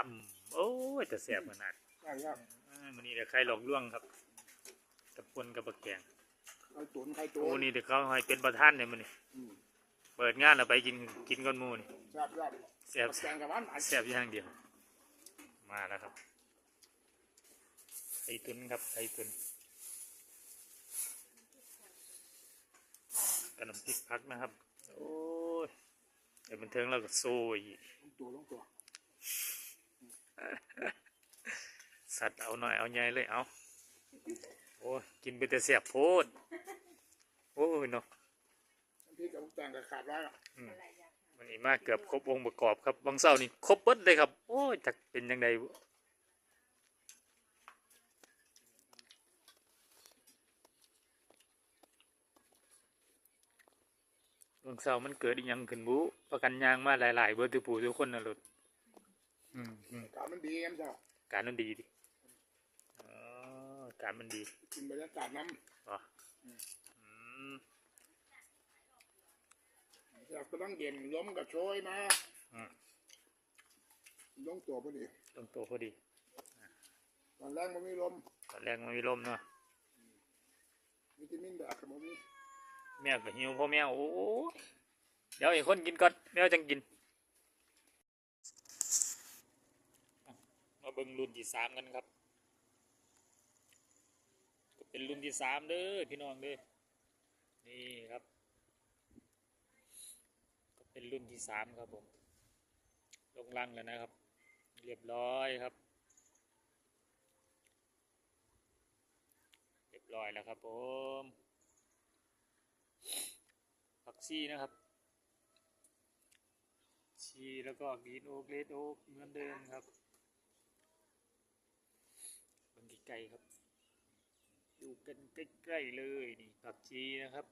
อ่ำโอ้ยแต่แสบขนาดใช่ครับอ่ามันนี่เดี๋ยวใครหลอกลวงครับ กับปนกับบักแกงไข่ตุ๋นไข่ตุ๋โอ้นนี่เดี๋ยวเขาให้เป็นประธานเลยมันนี่อืมเปิดงานแล้วไปกินกินก้อนหมูนี่แซ่บครับแสบแกงกับหวานหวานแสบอย่างเดียว มาแล้วครับไข่ตุนครับไข่ตุนกระนำพริกพักนะครับ โอ้ยเดี๋ยวมันเทิงแล้วก็โซ่อีกลงตัวลงตัว สัตว์เอาหน่อยเอาใหญ่เลยเอาโอ้ยกินไปแต่เสียบโพดโอ้ยเนาะน้ำพริกกับแกงกับขาดไว้อะอืมวันนี้มาเกือบครบองค์ประกอบครับบางเศร้านี่ครบเบิดเลยครับ โอ้ยจักเป็นยังไงบางเศร้ามันเกิดอีหยังขึ้นบุประกันยางมาหลาย ๆ เบอร์ตุปูทุกคนนะลุดอื มอืมอากาศมันดีครับเจ้าการมันดีดิอ๋อการมันดีกินบรรยากาศน้อ๋ออืมำอยากกำลังเย็นลมกับโชยมาอืมลงตัวพอดีลงตัวพอดีตอนแรกมันมีลมตอนแรกมันมีลมเนาะวิตามินแดดกับมันมีแมวก็หิวพ่อแมวโอ้ยเดี๋ยวไอ้คนกินก่อนแมวจังกิน มาเบิ่งรุ่นที่สามกันครับ ก็เป็นรุ่นที่สามเด้อพี่น้องเด้อนี่ครับ ก็เป็นรุ่นที่สามครับผม ลงลังแล้วนะครับ เรียบร้อยครับ เรียบร้อยแล้วครับผมผักชีนะครับชีแล้วก็กรีนโอ๊กเลดโอ๊กเหมือนเดิมครับเบัง ไกลๆครับอยู่กันใกล้ๆเลยนี่ผักชีนะครับ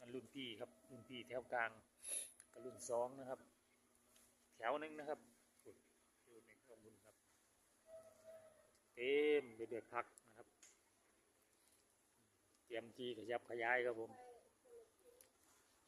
อันรุ่นพี่ครับรุ่นพี่แถวกลางกับรุ่นสองนะครับ แถวหนึ่งนะครับอุ้ยรุ่นหนึ่งข้างบนครับ เต็มไปด้วยพักนะครับ เตรียมจีขยับขยายครับผม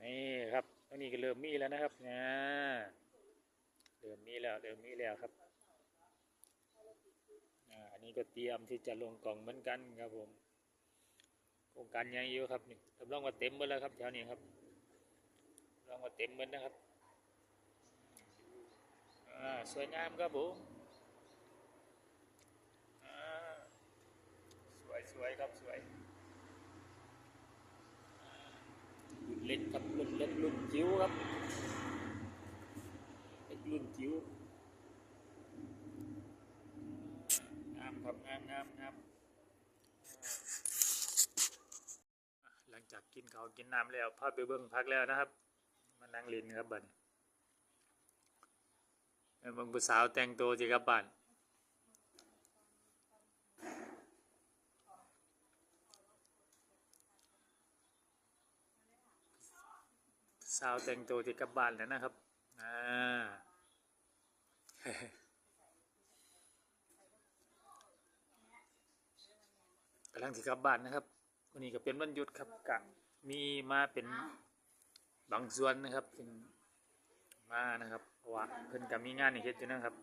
นี่ครับตรงนี้ก็เริ่มมีแล้วนะครับนะ เริ่มมีแล้วเริ่มมีแล้วครับอันนี้ก็เตรียมที่จะลงกล่องเหมือนกันครับผมโครงการใหญ่อยู่ครับนี่รับรองว่าเต็มหมดแล้วครับแถวนี้ครับรองว่าเต็มหมดนะครับสวยงามครับผมสวยสวยครับสวยอ่ารุ่นเล็กครับรุ่นเล็กรุ่นจิ๋วครับ รุ่นจิ๋วงามครับงามงามงามหลังจากกินข้าวกินน้ำแล้วพาไปเบิ้งพักแล้วนะครับ มานั่งลินครับบัดนี้ไปเบิ่งผู้สาวแต่งตัวสิครับบ้านสาวแต่งตัวที่กลับบ้านแล้วนะครับ อ่า กำลังที่กลับบ้านนะครับวันนี้ก็เป็นวันหยุดครับกะมีมาเป็นบางส่วนนะครับเป็นมานะครับเพราะว่าเพิ่นก็มีงานในเฮ็ดอยู่นะครับ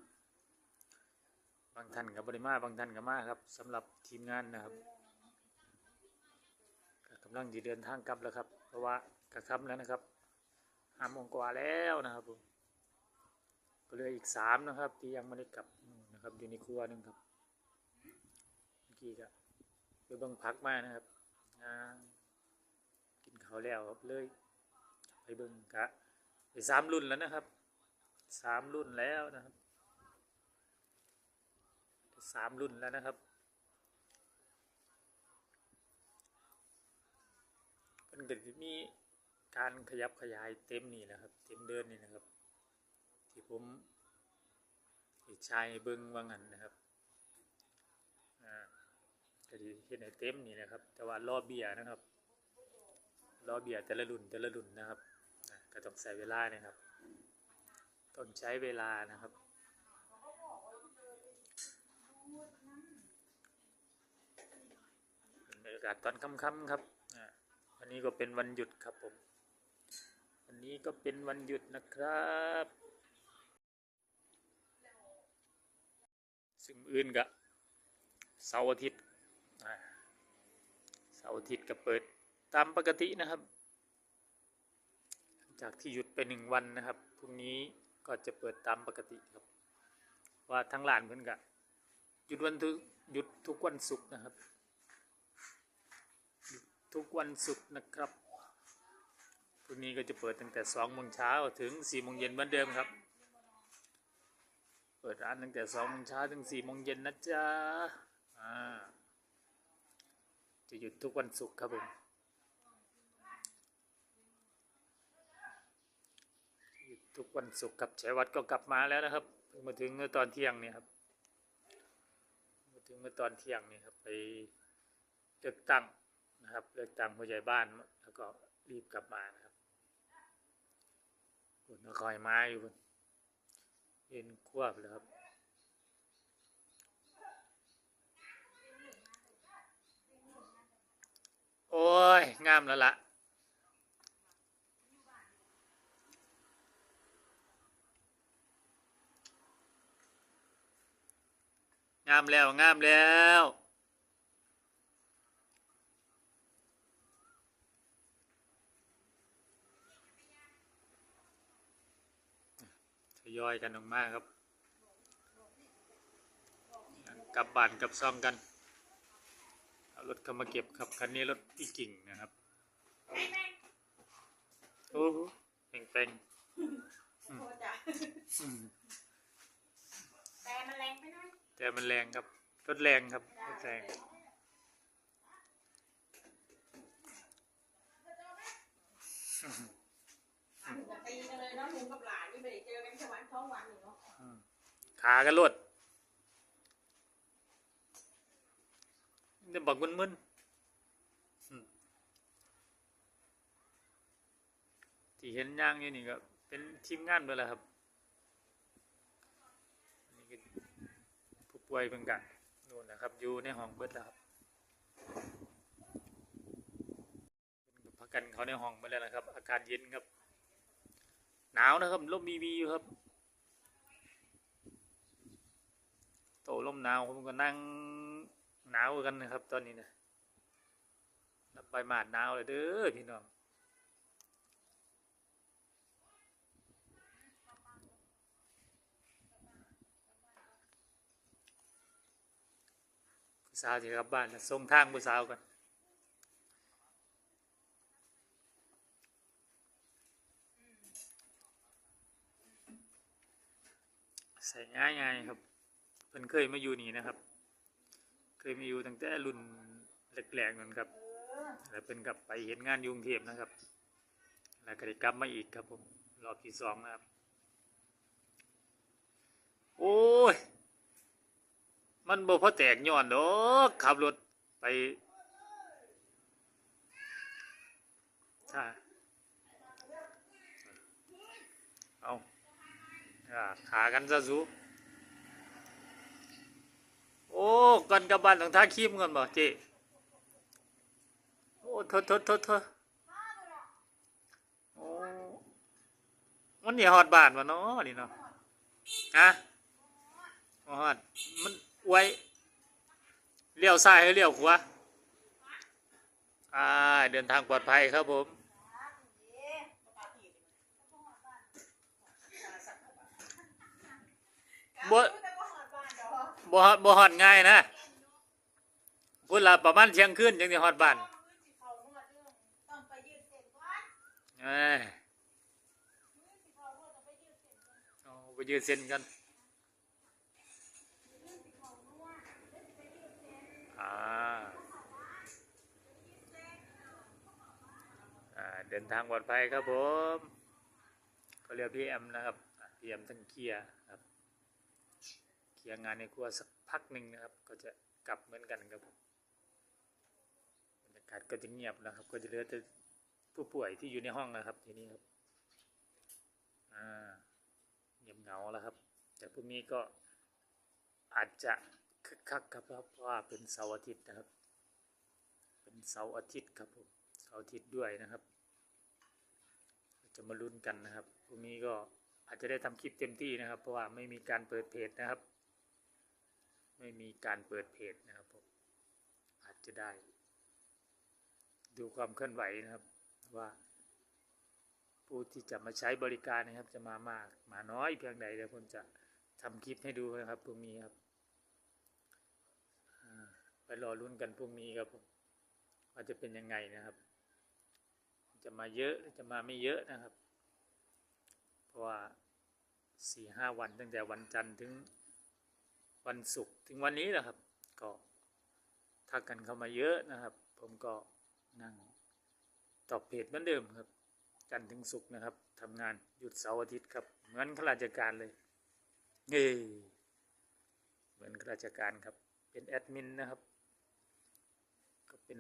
บางท่านกับบริมาบางท่านก็มาครับสำหรับทีมงานนะครับกำลังจะเดินทางกลับแล้วครับ เพราะว่ากระค่ำแล้วนะครับห้าโมงกว่าแล้วนะครับผม ก็เหลืออีกสามนะครับ ที่ยังไม่ได้กลับนะครับอยู่ในครัวหนึงครับเมื่อกี้ก็ไปเบังพักมานะครับกินข้าวแล้วครับเลยไปเบิ่งกะไปสามรุ่นแล้วนะครับสามรุ่นแล้วนะครับสามรุ่นแล้วนะครับมันก็จะมีการขยับขยายเต็มนี่นะครับ เต็มเดินนี่นะครับ ผมเห็นชายเบิ้งว่างันนะครับอ่าก็ดีเห็นในเต็มนี่นะครับ แต่ว่ารอบเบียนะครับรอบเบียแต่ละรุ่นแต่ละรุ่นนะครับก็ต้องใช้เวลานะครับ ต้องใช้เวลานะครับเป็นบรรยากาศตอนค่ำๆครับอันนี้ก็เป็นวันหยุดครับผม วันนี้ก็เป็นวันหยุดนะครับ ซึ่งอื่นก็เสาร์อาทิตย์เสาร์อาทิตย์ก็เปิดตามปกตินะครับ จากที่หยุดไปหนึ่งวันนะครับพรุ่งนี้ก็จะเปิดตามปกติครับ ว่าทั้งร้านเพื่อนกะหยุดวันทุกหยุดทุกวันศุกร์นะครับ ทุกวันศุกร์นะครับพรุ่งนี้ก็จะเปิดตั้งแต่สองโมงเช้าถึงสี่โมงเย็นเหมือนเดิมครับ เปิดร้านตั้งแต่สองโมงเช้าถึงสี่โมงเย็นนะจ๊ะอ่าจะหยุดทุกวันศุกร์ครับผมหยุดทุกวันศุกร์กับชัยวัดก็กลับมาแล้วนะครับเพิ่งมาถึงเมื่อตอนเที่ยงเนี่ยครับมาถึงเมื่อตอนเที่ยงเนี่ยครับไปเลือกตั้งนะครับเลือกตั้งผู้ใหญ่บ้านแล้วก็รีบกลับมานะครับคุณก็คอยมาอยู่คุณ เอ็นควบเลยครับโอ้ย งามแล้วล่ะงามแล้ว งามแล้ว ยอยกันออกมาครับกลับบ้านกลับซองกันเอารถเข้ามาเก็บครับคันนี้รถพี่กิ่งนะครับโอ้โหเป่งเป่งโทษจ้ะๆอืมแต่มันแรงไปหน่อยแต่มันแรงครับรถแรงครับรถแรงอะจะตีกันเลยเนาะลุงกับหลานนี่ไม่ได้เจอกันแค่วันสองวันนี่เนาะขากันรถจะบอกมึนๆอืมที่เห็นย่างอยู่นี่ก็เป็นทีมงานเบอร์ละครับนี่ก็ผู้ป่วยเพิ่งกะนู่นนะครับ อยู่ในห้องเบิดแล้วครับพักกันเขาในห้องไปแล้วนะครับ อากาศเย็นครับ หนาวนะครับลมบีบีอยู่ครับโตลมหนาวผมก็นั่งหนาวกันนะครับ ตอนนี้นะรับใบหมาดหนาวเลยเด้อพี่น้องสาวที่กลับบ้านนะส่งทางผู้สาวกัน ใส่ง่ายๆครับเพิ่นเคยมาอยู่นี่นะครับ เคยมาอยู่ตั้งแต่รุ่นแรกๆนั่นครับแล้วเพิ่นกลับไปเห็นงานยุงเทพนะครับ แล้วก็ได้กลับมาอีกครับผมรอบที่สองนะครับ โอ้ย มันบ่พอแตกย้อนดอกขับรถไปถ้าเอา อ่าขากันซะสูโอ้กันกับบ้านต้องท่าคีมกันบ่เจโอ้ทษโทษโทษโทษโอ้มันนี่ฮอดบ้านวะเนาะนี่เนาะฮะบ่ฮอดมันไว้เลี้ยวซ้ายให้เลี้ยวขวาอ่าเดินทางปลอดภัยครับผม บ่หอดบ้านเนาะบ่ฮอดบ่ฮอดง่ายนะพุ่นละประมาณเที่ยงคืนจังสิฮอดบ้านเออไปยืดเส้นก่อนเอ้ยสิเขาหอดต้องไปยืดเส้นก่อนเอาไปยืดเส้นกันเดอ่าอ่าเดินทางปลอดภัยครับผมก็เรียกพี่แอมนะครับพี่แอมทั้งเคียร์ครับ ลียร์งานในครัวสักพักหนึ่งนะครับ ก็จะกลับเหมือนกันครับบรรยากาศก็จะเงียบนะครับ ก็จะเหลือแต่ผู้ป่วยที่อยู่ในห้องนะครับทีนี้ครับอ่าเงียบเหงาแล้วครับ แต่พรุ่งนี้ก็อาจจะคึกคักครับเพราะว่าเป็นเสาร์อาทิตย์นะครับ เป็นเสาร์อาทิตย์ครับผมเสาร์อาทิตย์ด้วยนะครับ จะมาลุ้นกันนะครับพรุ่งนี้ก็อาจจะได้ทำคลิปเต็มที่นะครับ เพราะว่าไม่มีการเปิดเพจนะครับ ไม่มีการเปิดเพจนะครับผมอาจจะได้ ดูความเคลื่อนไหวนะครับว่าผู้ที่จะมาใช้บริการนะครับ จะมามากมาน้อยเพียงใดเดี๋ยวผมจะทำคลิปให้ดูนะครับพรุ่งนี้ครับไปรอลุ้นกันพรุ่งนี้ครับผมว่าจะเป็นยังไงนะครับ จะมาเยอะหรือจะมาไม่เยอะนะครับ เพราะว่าสี่ห้าวันตั้งแต่วันจันทร์ถึง วันศุกร์ถึงวันนี้นะครับ ก็ทักกันเข้ามาเยอะนะครับ ผมก็นั่งตอบเพจเหมือนเดิมครับ จันทร์ถึงศุกร์นะครับทำงานหยุดเสาร์อาทิตย์ครับ เหมือนข้าราชการเลยเย้เหมือนข้าราชการครับ เป็นแอดมินนะครับ ก็เป็น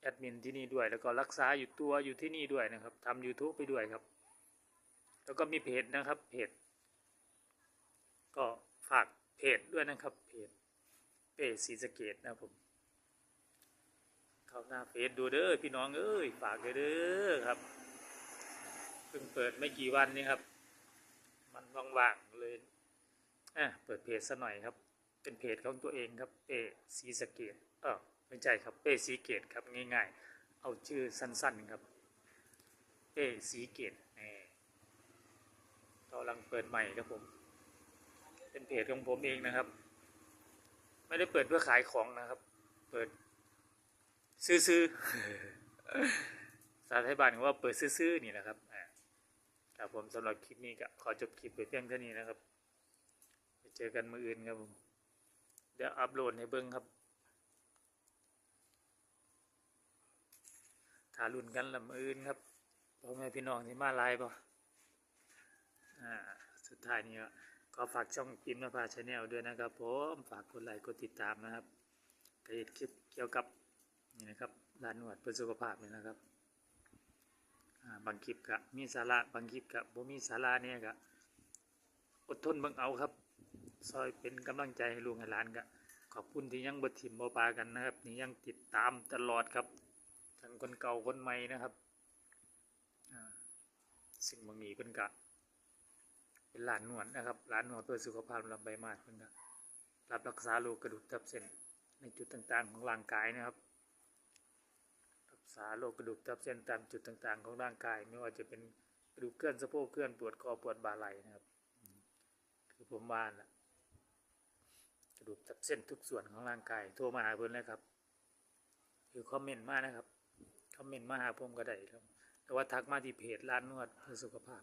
แอดมินที่นี่ด้วยแล้วก็รักษาอยู่ตัวอยู่ที่นี่ด้วยนะครับทำ YouTube ไปด้วยครับ แล้วก็มีเพจนะครับเพจก็ฝาก เพจด้วยนะครับเพจเป้ศรีสะเกดนะครับผมเข้าหน้าเฟซดูเด้อพี่น้องเอ้ยฝากเด้อครับเพิ่งเปิดไม่กี่วันนี้ครับ มันว่างๆเลยอะเปิดเพจซะหน่อยครับ เป็นเพจของตัวเองครับเป้ศรีสะเกดเออไม่ใช่ครับเป้ศรีเกตครับง่ายๆ เอาชื่อสั้นๆครับเป้ศรีเกตแหมกำลังเปิดใหม่ครับผม เป็นเพจของผมเองนะครับ ไม่ได้เปิดเพื่อขายของนะครับ เปิด ซื้อๆสาไทยบ้านว่าเปิดซื้อๆนี่แหละครับอ่าครับผมสำหรับคลิปนี้ก็ขอจบคลิปไปเพียงเท่านี้นะครับไปเจอกันมืออื่นครับผมเดี๋ยวอัพโหลดให้เบิ้งครับถารุ่นกันละมืออื่นครับพ่อแม่พี่น้องที่มาไลน์ป่ะอ่า สุดท้ายนี้ก็ ขอฝากช่องปิมนภาชาแนลด้วยนะครับผมฝากกดไลค์กดติดตามนะครับกระคลิปเกี่ยวกับนี่นะครับร้านนวดเพื่อสุขภาพนี่นะครับบางคลิปกะมีสาระบางคลิปกะบ่มีสาระเนี่ยกะอดทนบิ่งเอาครับ ซอยเป็นกำลังใจให้ลูกให้หลานกะขอบคุณที่ยังบ่ถิ่มบ่ปากันนะครับนี่ยังติดตามตลอดครับทั้งคนเก่าคนใหม่นะครับสิ่งบางนี้เพิ่นกะ เป็นร้านนวดนะครับร้านนวดเพื่อสุขภาพลำใบมาดเพิ่นะรับรักษาโรคกระดูกทับเส้นในจุดต่างๆของร่างกายนะครับ รักษาโรคกระดูกทับเส้นตามจุดต่างๆ ของร่างกาย ไม่ว่าจะเป็นกระดูกเคลื่อนสะโพกเคลื่อนปวดคอปวดบ่าไหล่นะครับ คือผมว่านะกระดูกทับเส้นทุกส่วนของร่างกายโทรมาหาเพื่อนเลยครับคือคอมเมนต์มานะครับคอมเมนต์มาหาผมก็ได้ครับ แต่ว่าทักมาที่เพจร้านนวดเพื่อสุขภาพ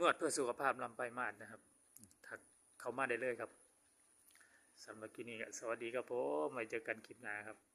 นวดเพื่อสุขภาพลำไปมาดนะครับทักเข้ามาได้เลยครับสำหรับคลิปนี้สวัสดีครับผมไว้เจอกันคลิปหน้าครับ